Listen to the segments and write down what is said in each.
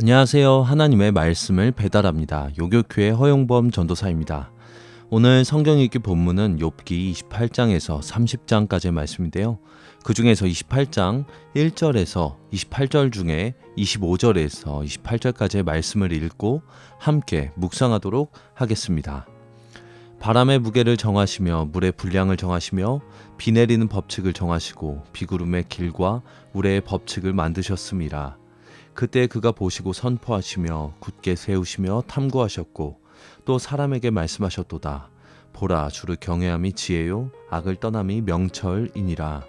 안녕하세요. 하나님의 말씀을 배달합니다. 요교교회 허용범 전도사입니다. 오늘 성경 읽기 본문은 욥기 28장에서 30장까지의 말씀인데요. 그 중에서 28장 1절에서 28절 중에 25절에서 28절까지의 말씀을 읽고 함께 묵상하도록 하겠습니다. 바람의 무게를 정하시며 물의 분량을 정하시며 비 내리는 법칙을 정하시고 비구름의 길과 우레의 법칙을 만드셨음이라. 그때 그가 보시고 선포하시며 굳게 세우시며 탐구하셨고 또 사람에게 말씀하셨도다. 보라 주를 경외함이 지혜요 악을 떠남이 명철이니라.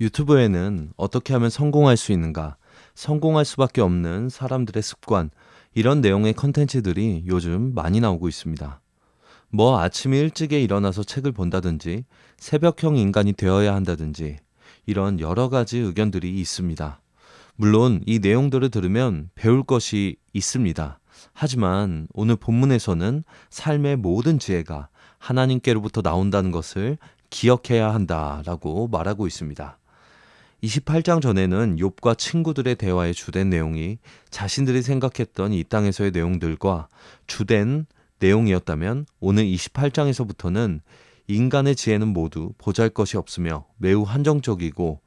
유튜브에는 어떻게 하면 성공할 수 있는가, 성공할 수밖에 없는 사람들의 습관, 이런 내용의 컨텐츠들이 요즘 많이 나오고 있습니다. 뭐 아침에 일찍에 일어나서 책을 본다든지 새벽형 인간이 되어야 한다든지 이런 여러 가지 의견들이 있습니다. 물론 이 내용들을 들으면 배울 것이 있습니다. 하지만 오늘 본문에서는 삶의 모든 지혜가 하나님께로부터 나온다는 것을 기억해야 한다라고 말하고 있습니다. 28장 전에는 욥과 친구들의 대화의 주된 내용이 자신들이 생각했던 이 땅에서의 내용들과 주된 내용이었다면 오늘 28장에서부터는 인간의 지혜는 모두 보잘 것이 없으며 매우 한정적이고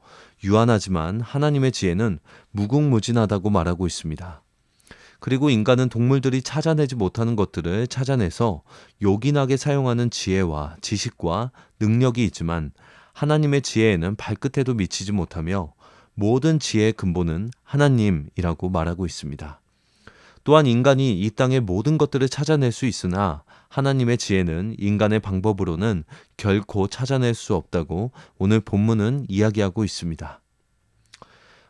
유한하지만 하나님의 지혜는 무궁무진하다고 말하고 있습니다. 그리고 인간은 동물들이 찾아내지 못하는 것들을 찾아내서 요긴하게 사용하는 지혜와 지식과 능력이 있지만 하나님의 지혜에는 발끝에도 미치지 못하며 모든 지혜의 근본은 하나님이라고 말하고 있습니다. 또한 인간이 이 땅의 모든 것들을 찾아낼 수 있으나 하나님의 지혜는 인간의 방법으로는 결코 찾아낼 수 없다고 오늘 본문은 이야기하고 있습니다.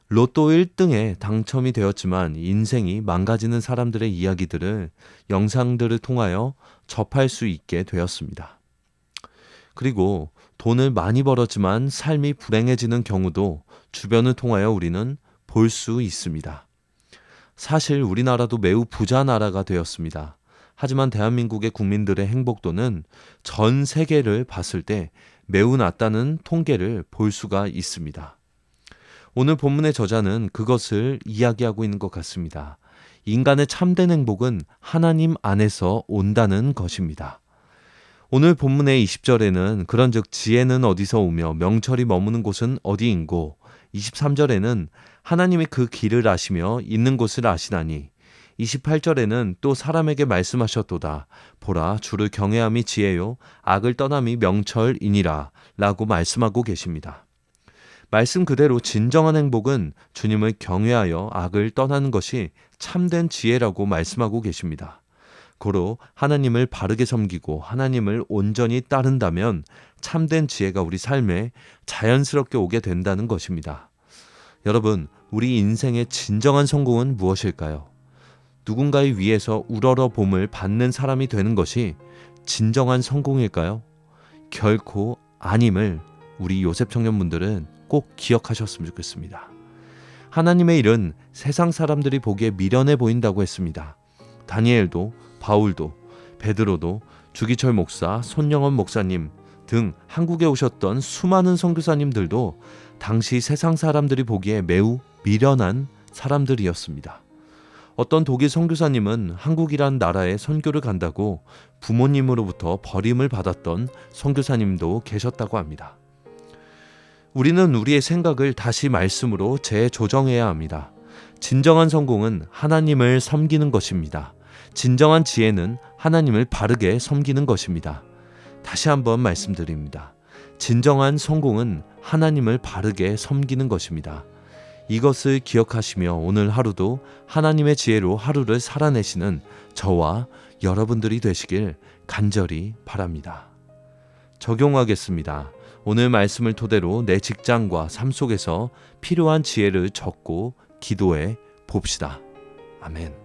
로또 1등에 당첨이 되었지만 인생이 망가지는 사람들의 이야기들을 영상들을 통하여 접할 수 있게 되었습니다. 그리고 돈을 많이 벌었지만 삶이 불행해지는 경우도 주변을 통하여 우리는 볼 수 있습니다. 사실 우리나라도 매우 부자 나라가 되었습니다. 하지만 대한민국의 국민들의 행복도는 전 세계를 봤을 때 매우 낮다는 통계를 볼 수가 있습니다. 오늘 본문의 저자는 그것을 이야기하고 있는 것 같습니다. 인간의 참된 행복은 하나님 안에서 온다는 것입니다. 오늘 본문의 20절에는 그런즉 지혜는 어디서 오며 명철이 머무는 곳은 어디인고 23절에는 하나님이 그 길을 아시며 있는 곳을 아시나니 28절에는 또 사람에게 말씀하셨도다. 보라, 주를 경외함이 지혜요, 악을 떠남이 명철이니라. 라고 말씀하고 계십니다. 말씀 그대로 진정한 행복은 주님을 경외하여 악을 떠나는 것이 참된 지혜라고 말씀하고 계십니다. 고로 하나님을 바르게 섬기고 하나님을 온전히 따른다면 참된 지혜가 우리 삶에 자연스럽게 오게 된다는 것입니다. 여러분, 우리 인생의 진정한 성공은 무엇일까요? 누군가의 위에서 우러러 봄을 받는 사람이 되는 것이 진정한 성공일까요? 결코 아님을 우리 요셉 청년분들은 꼭 기억하셨으면 좋겠습니다. 하나님의 일은 세상 사람들이 보기에 미련해 보인다고 했습니다. 다니엘도 바울도 베드로도 주기철 목사, 손영원 목사님 등 한국에 오셨던 수많은 선교사님들도 당시 세상 사람들이 보기에 매우 미련한 사람들이었습니다. 어떤 독일 선교사님은 한국이란 나라에 선교를 간다고 부모님으로부터 버림을 받았던 선교사님도 계셨다고 합니다. 우리는 우리의 생각을 다시 말씀으로 재조정해야 합니다. 진정한 성공은 하나님을 섬기는 것입니다. 진정한 지혜는 하나님을 바르게 섬기는 것입니다. 다시 한번 말씀드립니다. 진정한 성공은 하나님을 바르게 섬기는 것입니다. 이것을 기억하시며 오늘 하루도 하나님의 지혜로 하루를 살아내시는 저와 여러분들이 되시길 간절히 바랍니다. 적용하겠습니다. 오늘 말씀을 토대로 내 직장과 삶 속에서 필요한 지혜를 적고 기도해 봅시다. 아멘.